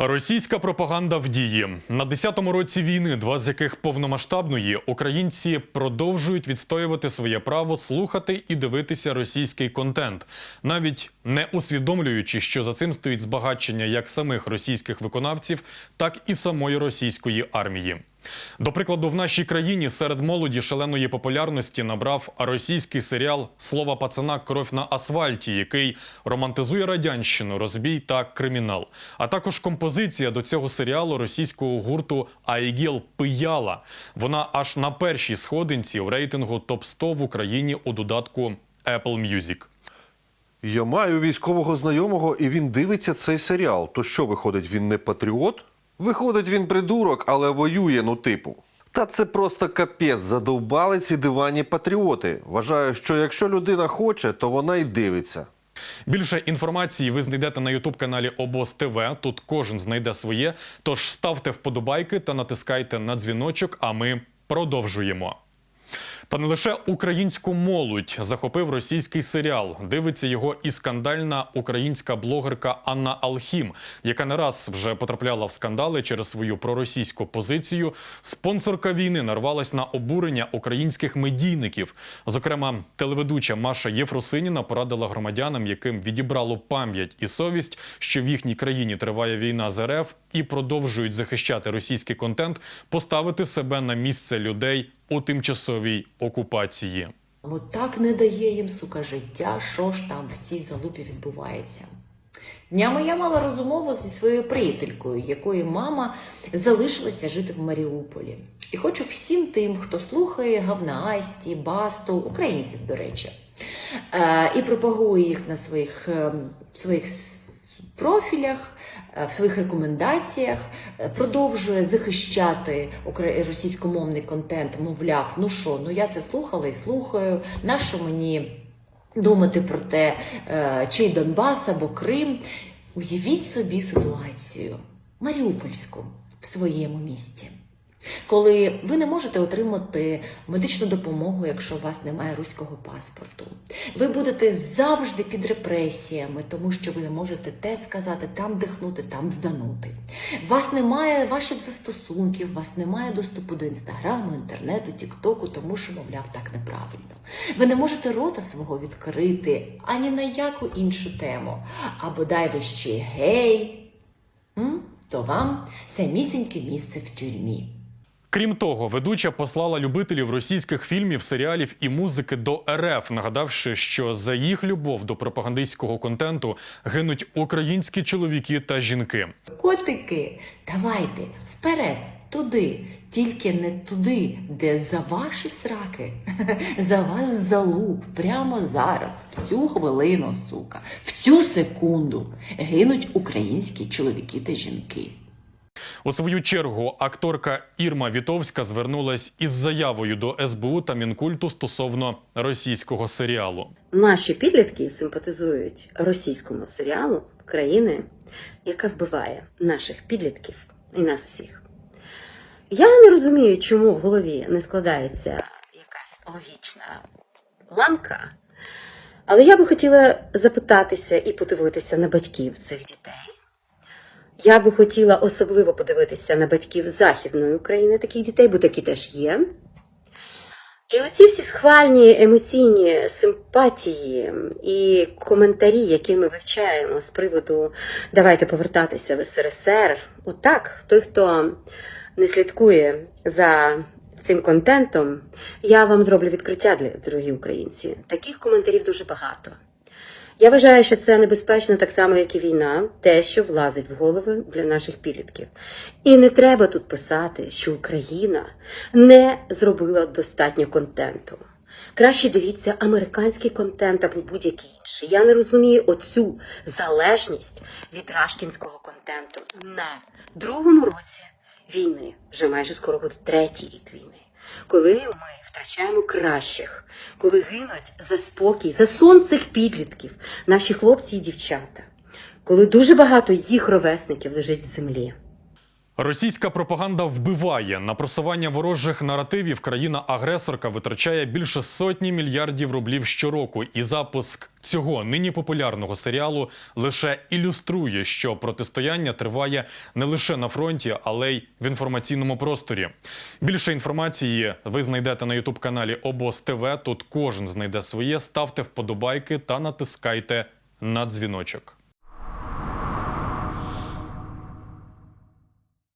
Російська пропаганда в дії на 10-му році війни, два з яких повномасштабної, українці продовжують відстоювати своє право слухати і дивитися російський контент, навіть не усвідомлюючи, що за цим стоїть збагачення як самих російських виконавців, так і самої російської армії. До прикладу, в нашій країні серед молоді шаленої популярності набрав російський серіал Слова пацана Кров на асфальті, який романтизує радянщину, розбій та кримінал. А також композиція до цього серіалу російського гурту Айгіл Пияла. Вона аж на першій сходинці у рейтингу топ 100 в Україні у додатку Apple Music. Я маю військового знайомого, і він дивиться цей серіал. То що виходить, він не патріот? Виходить, він придурок, але воює, ну типу. Та це просто капець, задовбали ці дивані патріоти. Вважаю, що якщо людина хоче, то вона й дивиться. Більше інформації ви знайдете на ютуб каналі Обоз ТВ. Тут кожен знайде своє. Тож ставте вподобайки та натискайте на дзвіночок. А ми продовжуємо. Та не лише українську молодь захопив російський серіал. Дивиться його і скандальна українська блогерка Анна Алхім, яка не раз вже потрапляла в скандали через свою проросійську позицію. Спонсорка війни нарвалась на обурення українських медійників. Зокрема, телеведуча Маша Єфросиніна порадила громадянам, яким відібрало пам'ять і совість, що в їхній країні триває війна з РФ і продовжують захищати російський контент, поставити себе на місце людей у тимчасовій окупації. От так не дає їм, сука, життя, що ж там в цій залупі відбувається. Днями я мала розмову зі своєю приятелькою, якої мама залишилася жити в Маріуполі. І хочу всім тим, хто слухає Гавна Асті, Басту, українців, до речі, е, і пропагує їх на своїх, е, своїх профілях, е, в своїх рекомендаціях, е, продовжує захищати російськомовний контент, мовляв, ну що, ну я це слухала і слухаю, нащо мені думати про те, чий Донбас або Крим. Уявіть собі ситуацію Маріупольську в своєму місті. Коли ви не можете отримати медичну допомогу, якщо у вас немає руського паспорту, ви будете завжди під репресіями, тому що ви не можете те сказати, там дихнути, там зданути. Вас немає ваших застосунків, вас немає доступу до інстаграму, інтернету, тіктоку, тому що, мовляв, так неправильно. Ви не можете рота свого відкрити ані на яку іншу тему. А бодай ви ще гей, то вам самісіньке місце в тюрмі. Крім того, ведуча послала любителів російських фільмів, серіалів і музики до РФ, нагадавши, що за їх любов до пропагандистського контенту гинуть українські чоловіки та жінки. Котики, давайте вперед, туди, тільки не туди, де за ваші сраки, за вас залуп, прямо зараз, в цю хвилину, сука, в цю секунду гинуть українські чоловіки та жінки. У свою чергу акторка Ірма Вітовська звернулась із заявою до СБУ та Мінкульту стосовно російського серіалу. Наші підлітки симпатизують російському серіалу країни, яка вбиває наших підлітків і нас всіх. Я не розумію, чому в голові не складається якась логічна ланка, але я би хотіла запитатися і подивитися на батьків цих дітей. Я би хотіла особливо подивитися на батьків Західної України таких дітей, бо такі теж є. І оці всі схвальні емоційні симпатії і коментарі, які ми вивчаємо з приводу давайте повертатися в СРСР, отак, той, хто не слідкує за цим контентом, я вам зроблю відкриття для дорогі українці. Таких коментарів дуже багато. Я вважаю, що це небезпечно так само, як і війна, те, що влазить в голови для наших підлітків. І не треба тут писати, що Україна не зробила достатньо контенту. Краще дивіться американський контент або будь-який інший. Я не розумію оцю залежність від рашкінського контенту. На другому році війни, вже майже скоро буде третій рік війни, коли ми втрачаємо кращих, коли гинуть за спокій, за сон цих підлітків, наші хлопці і дівчата, коли дуже багато їх ровесників лежить в землі. Російська пропаганда вбиває на просування ворожих наративів. Країна-агресорка витрачає більше сотні мільярдів рублів щороку. І запуск цього нині популярного серіалу лише ілюструє, що протистояння триває не лише на фронті, але й в інформаційному просторі. Більше інформації ви знайдете на ютуб каналі Обоз ТВ. Тут кожен знайде своє. Ставте вподобайки та натискайте на дзвіночок.